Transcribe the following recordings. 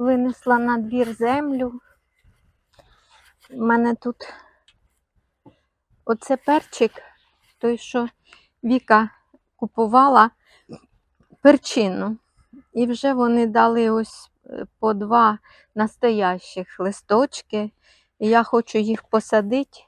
Винесла на двір землю. У мене тут оце перчик, той, що Віка купувала перчину. І вже вони дали ось е, по два настоящих листочки. І я хочу їх посадити.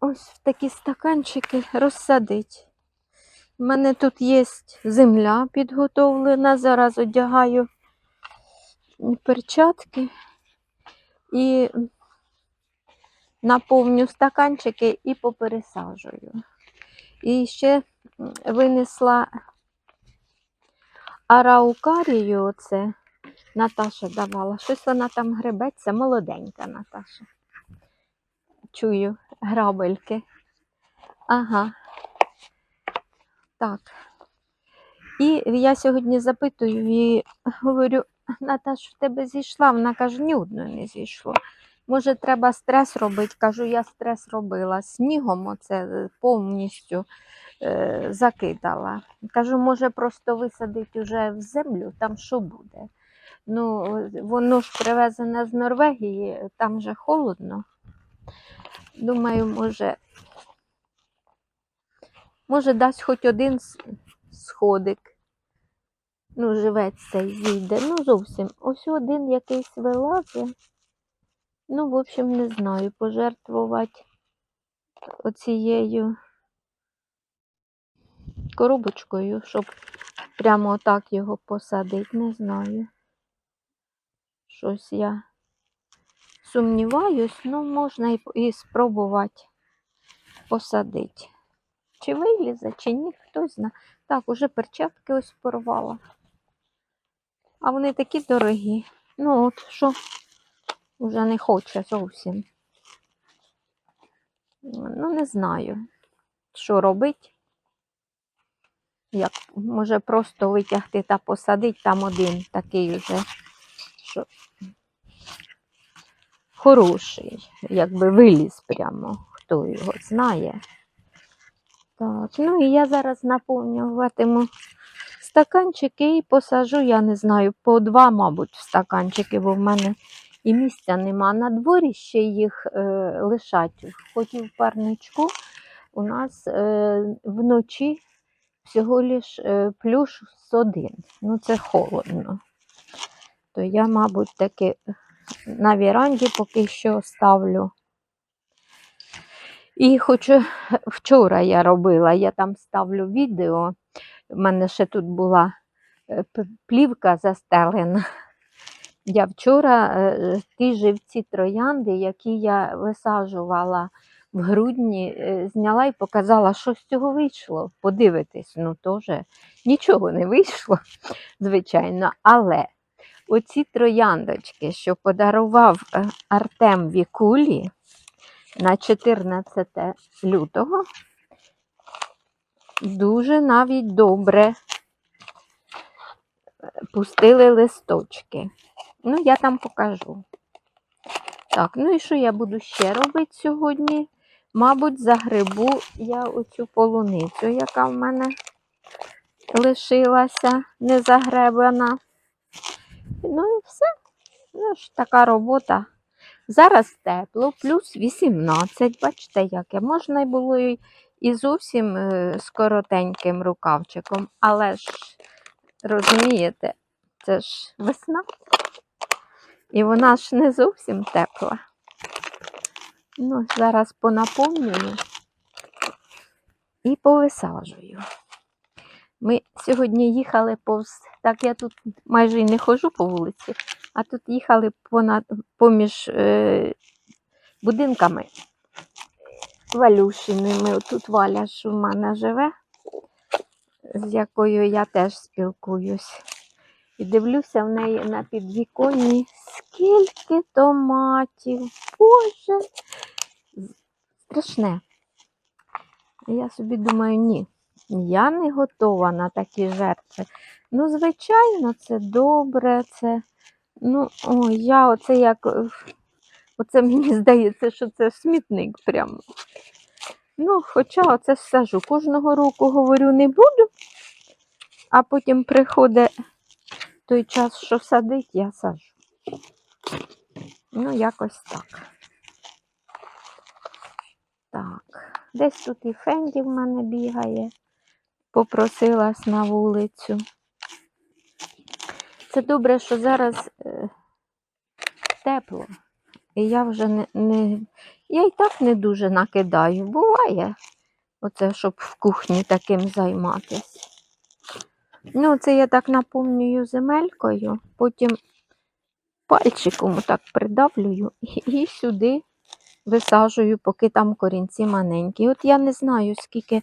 Ось в такі стаканчики розсадити. У мене тут є земля підготовлена. Зараз одягаю перчатки і наповню стаканчики і попересаджую. І ще винесла араукарію, оце Наташа давала. Щось вона там гребеться, молоденька Наташа. Чую грабельки. Ага. Так. І я сьогодні запитую і говорю, Наташ, в тебе зійшла? Вона каже, ні одної не зійшло. Може, треба стрес робити? Кажу, я стрес робила. Снігом оце повністю е, закидала. Кажу, може, просто висадити вже в землю, там що буде? Ну, воно ж привезене з Норвегії, там же холодно. Думаю, може, може дасть хоч один сходик. Ну, живець цей зійде. Ну, зовсім. Ось один якийсь вилазить. Ну, в общем, не знаю, пожертвувати оцією коробочкою, щоб прямо отак його посадити, не знаю. Щось я сумніваюсь, ну можна і, спробувати посадити. Чи вилізе, чи ні, хтось знає. Так, уже перчатки ось порвала. А вони такі дорогі. Ну, от що вже не хоче зовсім. Ну, не знаю, що робити. Як, може, просто витягти та посадити там один такий вже, що хороший, якби виліз прямо, хто його знає. Так, ну і я зараз наповнюватиму стаканчики і посажу, я не знаю, по два, мабуть, в стаканчики, бо в мене і місця нема. На дворі ще їх е, лишать, хоч в парничку. У нас е, вночі всього лиш е, плюс один. Ну, це холодно. То я, мабуть, таки на віранді поки що ставлю. І хочу вчора я робила, я там ставлю відео. У мене ще тут була е, плівка застелена. Я вчора е, ті живці троянди, які я висаджувала в грудні, е, зняла і показала, що з цього вийшло. Подивитись, ну теж нічого не вийшло, звичайно. Але оці трояндочки, що подарував е, Артем Вікулі на 14 лютого, дуже навіть добре пустили листочки. Ну, я там покажу. Так, ну і що я буду ще робити сьогодні? Мабуть, загребу я оцю полуницю, яка в мене лишилася не незагребана. Ну і все. Ну ж така робота. Зараз тепло, плюс 18. Бачите, яке. Можна було і, зовсім е, з коротеньким рукавчиком, але ж, розумієте, це ж весна. І вона ж не зовсім тепла. Ну, зараз понаповнюю і повисаджую. Ми сьогодні їхали повз, так я тут майже й не ходжу по вулиці, а тут їхали понад, поміж е, будинками Валюшиними. Тут Валя мене живе, з якою я теж спілкуюсь. І дивлюся в неї на підвіконні, скільки томатів. Боже, страшне. Я собі думаю, ні, я не готова на такі жертви. Ну, звичайно, це добре, це. Ну, о, я оце як. Оце мені здається, що це смітник прямо. Ну, хоча оце сажу. Кожного року говорю не буду, а потім приходить той час, що садить, я сажу. Ну, якось так. Так, десь тут і Фенді в мене бігає. Попросилась на вулицю. Це добре, що зараз е, тепло. І я вже не, не. Я і так не дуже накидаю. Буває. Оце, щоб в кухні таким займатися. Ну, це я так наповнюю земелькою, потім пальчиком так придавлюю і, сюди висаджую, поки там корінці маленькі. От я не знаю, скільки,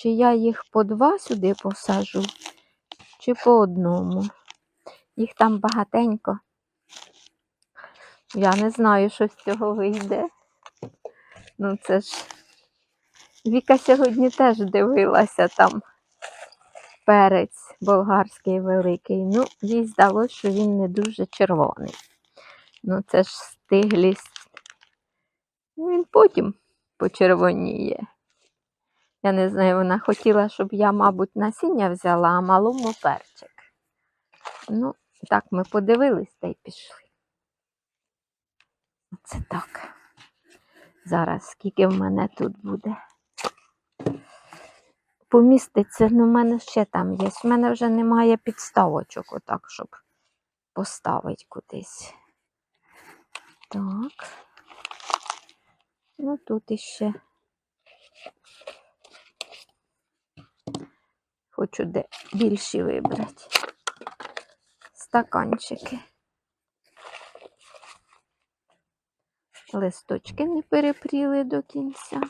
чи я їх по два сюди посажу, чи по одному. Їх там багатенько. Я не знаю, що з цього вийде. Ну, це ж Віка сьогодні теж дивилася там перець болгарський великий. Ну, їй здалося, що він не дуже червоний. Ну, це ж стиглість. Він потім почервоніє. Я не знаю, вона хотіла, щоб я, мабуть, насіння взяла, а малому перчик. Ну, так, ми подивились та й пішли. Оце так. Зараз скільки в мене тут буде. Поміститься, ну, в мене ще там є. В мене вже немає підставочок, отак, щоб поставити кудись. Так. Ну, тут іще. Хочу де більші вибрати. Стаканчики. Листочки не перепріли до кінця.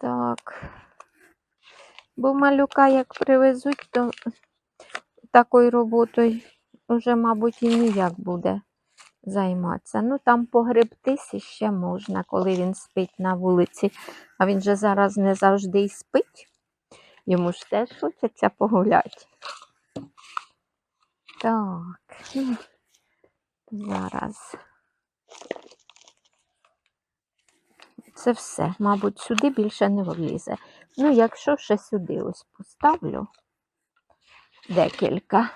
Так. Бо малюка, як привезуть, то такою роботою вже, мабуть, і ніяк буде займатися. Ну, там погребтись іще можна, коли він спить на вулиці. А він же зараз не завжди й спить. Йому ж теж хочеться погуляти. Так, зараз. Це все. Мабуть, сюди більше не влізе. Ну, якщо ще сюди ось поставлю декілька.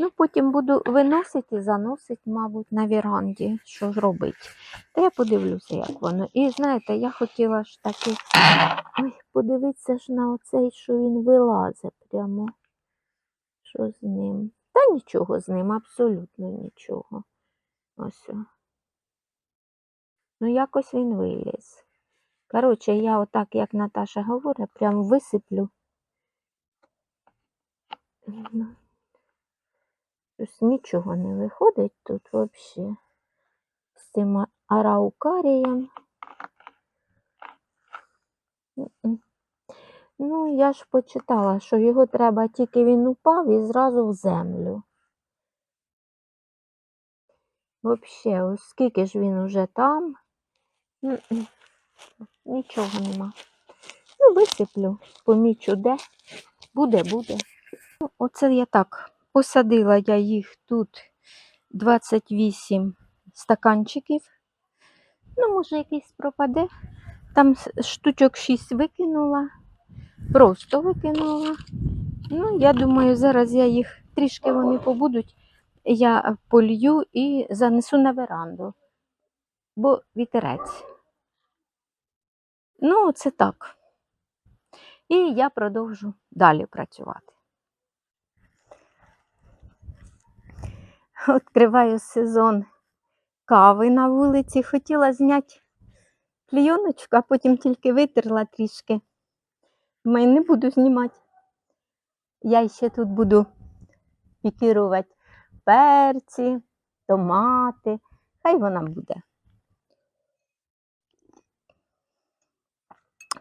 Ну, потім буду виносити і заносити, мабуть, на віранді, що ж робити. Та я подивлюся, як воно. І знаєте, я хотіла ж таки ой, подивитися ж на оцей, що він вилазить прямо. Що з ним? Та нічого з ним, абсолютно нічого. Ось. Ну, якось він виліз. Коротше, я отак, як Наташа говорить, прям висиплю. Щось нічого не виходить тут взагалі. З цим араукарієм. Ну, я ж почитала, що його треба тільки він упав і зразу в землю. Взагалі, ось скільки ж він уже там. Нічого нема. Ну, висиплю, помічу де. Буде, буде. Ну, Оце я так посадила я їх тут 28 стаканчиків. Ну, може, якийсь пропаде. Там штучок 6 викинула, просто викинула. Ну, я думаю, зараз я їх трішки вони побудуть. Я полью і занесу на веранду, бо вітерець. Ну, це так. І я продовжу далі працювати. Відкриваю сезон кави на вулиці. Хотіла зняти клійоночку, а потім тільки витерла трішки. Думаю, не буду знімати. Я ще тут буду пікірувати перці, томати. Хай вона буде.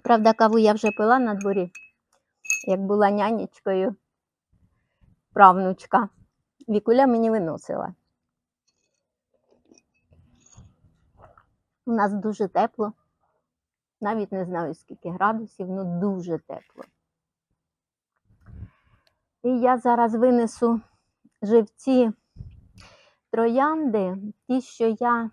Правда, каву я вже пила на дворі, як була нянечкою, правнучка. Вікуля мені виносила. У нас дуже тепло. Навіть не знаю скільки градусів, ну дуже тепло. І я зараз винесу живці троянди, ті, що я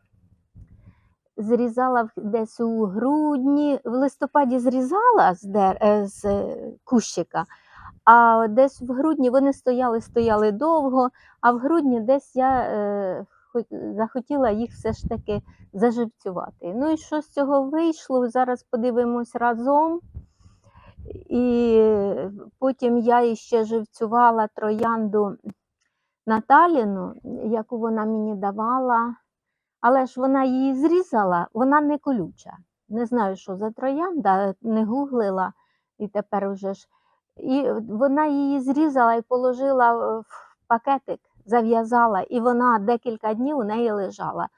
зрізала десь у грудні, в листопаді зрізала з, дер... е, з кущика, А десь в грудні вони стояли, стояли довго, а в грудні десь я е, захотіла їх все ж таки заживцювати. Ну і що з цього вийшло? Зараз подивимось разом. І потім я іще живцювала троянду Наталіну, яку вона мені давала, але ж вона її зрізала, вона не колюча. Не знаю, що за троянда, не гуглила і тепер вже ж. І вона її зрізала і положила в пакетик, зав'язала, і вона декілька днів у неї лежала.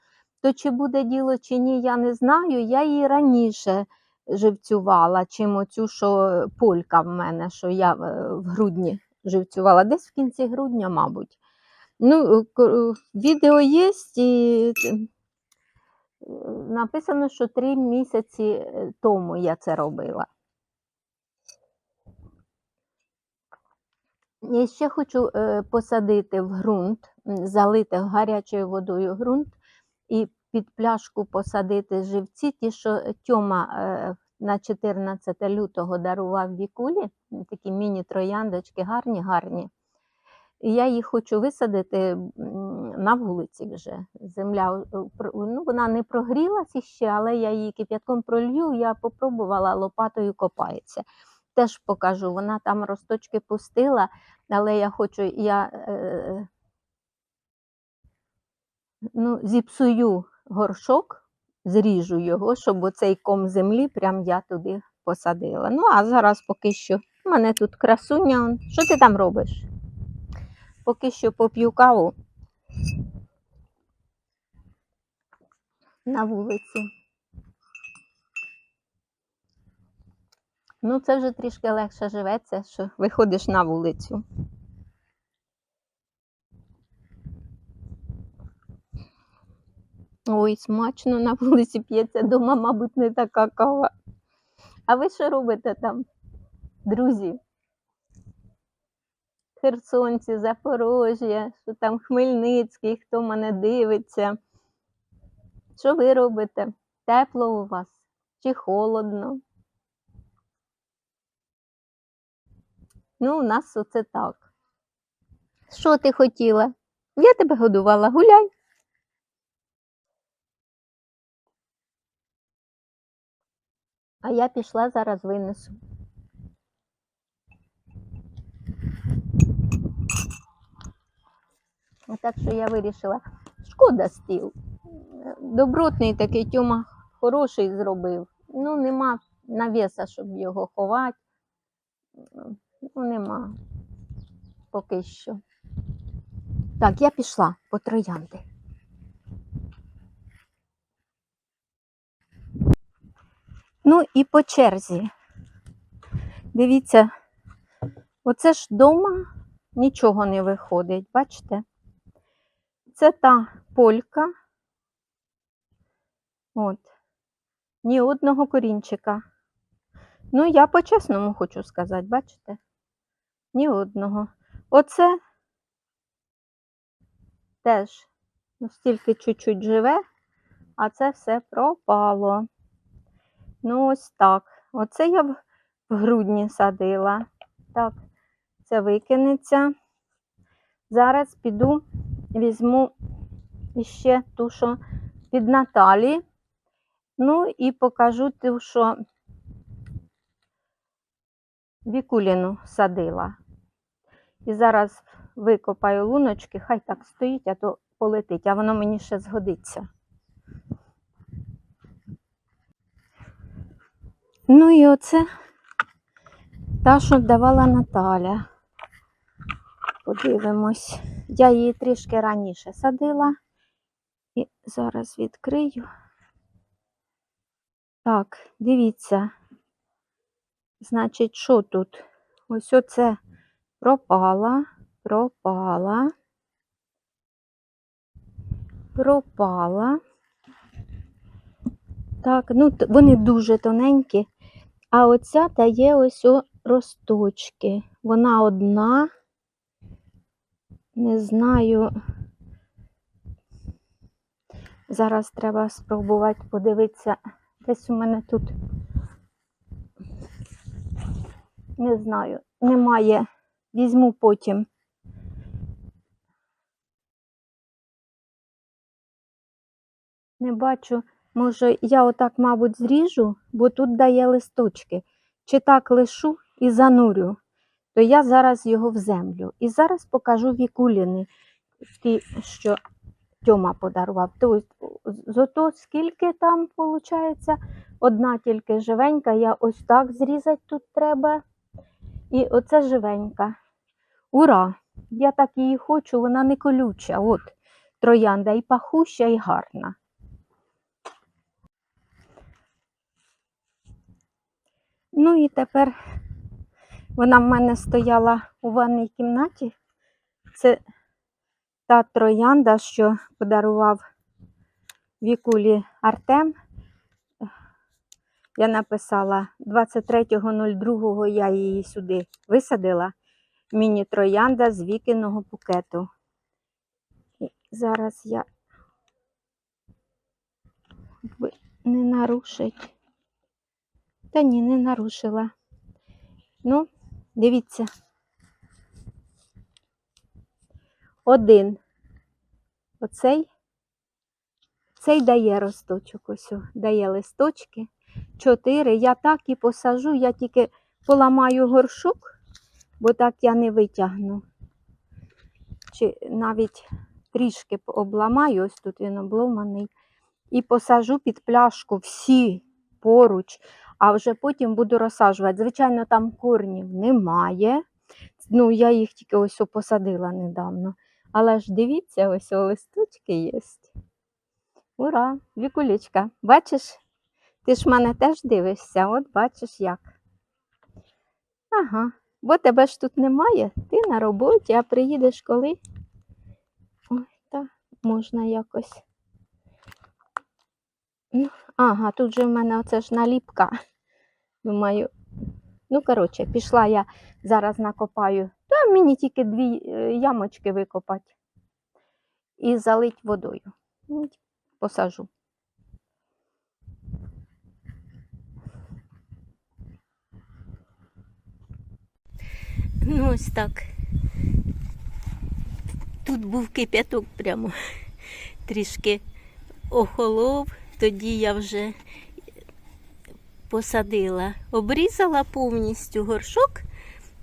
То чи буде діло, чи ні, я не знаю. Я її раніше живцювала, чим оцю, що полька в мене, що я в грудні живцювала, десь в кінці грудня, мабуть. Ну, відео є, і е, написано, що три місяці тому я це робила. Я ще хочу е, посадити в ґрунт, залити гарячою водою ґрунт і під пляшку посадити живці, ті, що Тьома е, на 14 лютого дарував Вікулі, такі міні-трояндочки, гарні, гарні. Я їх хочу висадити на вулиці вже. Земля е, ну, вона не прогрілася ще, але я її кип'ятком пролью, я попробувала, лопатою копається. Теж покажу, вона там росточки пустила, але я хочу, я е, ну, зіпсую горшок, зріжу його, щоб оцей ком землі прям я туди посадила. Ну, а зараз поки що у мене тут красуня. Що ти там робиш? Поки що поп'ю каву на вулиці. Ну, це вже трішки легше живеться, що виходиш на вулицю. Ой, смачно на вулиці п'ється дома, мабуть, не така кава. А ви що робите там, друзі? Херсонці, Запорожжя, що там Хмельницький, хто мене дивиться. Що ви робите? Тепло у вас чи холодно? Ну, у нас оце так. Що ти хотіла? Я тебе годувала, гуляй. А я пішла зараз винесу. Так що я вирішила, шкода стіл. Добротний такий Тьома хороший зробив. Ну, нема навіса, щоб його ховати. Ну, нема поки що. Так, я пішла по троянди. Ну і по черзі. Дивіться, оце ж дома нічого не виходить, бачите? Це та полька. От. Ні одного корінчика. Ну, я по-чесному хочу сказати, бачите? Ні одного. Оце теж ну, стільки чуть-чуть живе, а це все пропало. Ну, ось так. Оце я в грудні садила. Так, це викинеться. Зараз піду, візьму іще ту, що від Наталі. Ну і покажу ту, що Вікуліну садила. І зараз викопаю луночки, хай так стоїть, а то полетить, а воно мені ще згодиться. Ну і оце та, що давала Наталя. Подивимось. Я її трішки раніше садила. І зараз відкрию. Так, дивіться. Значить, що тут? Ось оце пропала, пропала, пропала. Так, ну вони дуже тоненькі. А оця дає ось о росточки. Вона одна. Не знаю. Зараз треба спробувати подивитися. Десь у мене тут. Не знаю, немає візьму потім. Не бачу, може, я отак, мабуть, зріжу, бо тут дає листочки. Чи так лишу і занурю, то я зараз його в землю. І зараз покажу вікуліни, ті, що Тьома подарував. Тобто, зато скільки там виходить? Одна тільки живенька, я ось так зрізати тут треба. І оце живенька. Ура! Я так її хочу, вона не колюча. От троянда і пахуща, і гарна. Ну і тепер вона в мене стояла у ванній кімнаті. Це та троянда, що подарував Вікулі Артем. Я написала 23.02 я її сюди висадила. Міні-троянда з вікиного букету. І зараз я не нарушить. Та ні, не нарушила. Ну, дивіться. Один. Оцей. Цей дає росточок, ось, дає листочки. Чотири. Я так і посажу, я тільки поламаю горшок, бо так я не витягну. Чи навіть трішки обламаю, ось тут він обломаний, і посажу під пляшку всі поруч, а вже потім буду розсаджувати. Звичайно, там корнів немає. Ну, я їх тільки ось посадила недавно. Але ж дивіться, ось листочки є. Ура! Вікулечка, бачиш? Ти ж мене теж дивишся, от бачиш як. Ага, бо тебе ж тут немає, ти на роботі, а приїдеш коли? Ой, так, можна якось. Ну, ага, тут же в мене оце ж наліпка. Думаю, ну, коротше, пішла я зараз накопаю. Та мені тільки дві е, ямочки викопати і залить водою. Посажу. Ну, ось так. Тут був кип'яток прямо трішки охолов, тоді я вже посадила, обрізала повністю горшок.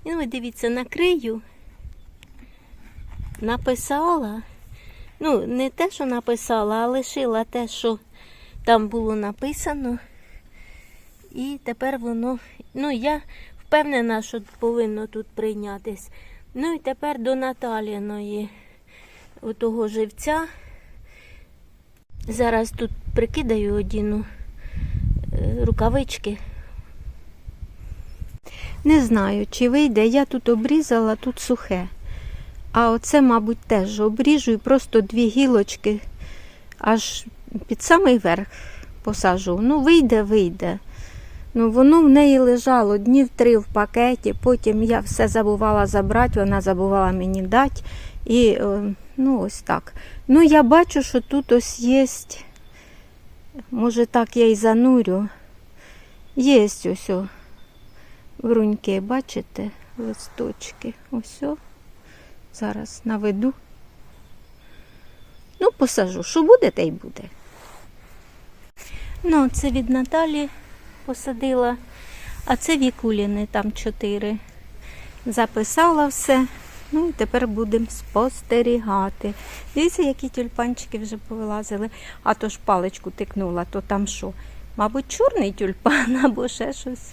І ну, дивіться, накрию, написала. Ну, не те, що написала, а лишила те, що там було написано. І тепер воно, ну, я впевнена, що повинно тут прийнятись. Ну і тепер до Наталіної отого живця. Зараз тут прикидаю одіну е, рукавички. Не знаю, чи вийде. Я тут обрізала, тут сухе. А оце, мабуть, теж обріжу і просто дві гілочки аж під самий верх посажу. Ну, вийде, вийде. Ну, воно в неї лежало днів три в пакеті, потім я все забувала забрати, вона забувала мені дати. І е, ну, ось так. Ну, я бачу, що тут ось є, може так я й занурю. Є ось о, бруньки, бачите, листочки. Ось. О. Зараз наведу. Ну, посажу, що буде, те й буде. Ну, це від Наталі посадила, а це Вікуліни, там чотири. Записала все. Ну і тепер будемо спостерігати. Дивіться, які тюльпанчики вже повилазили. А то ж паличку тикнула, то там що? Мабуть, чорний тюльпан або ще щось.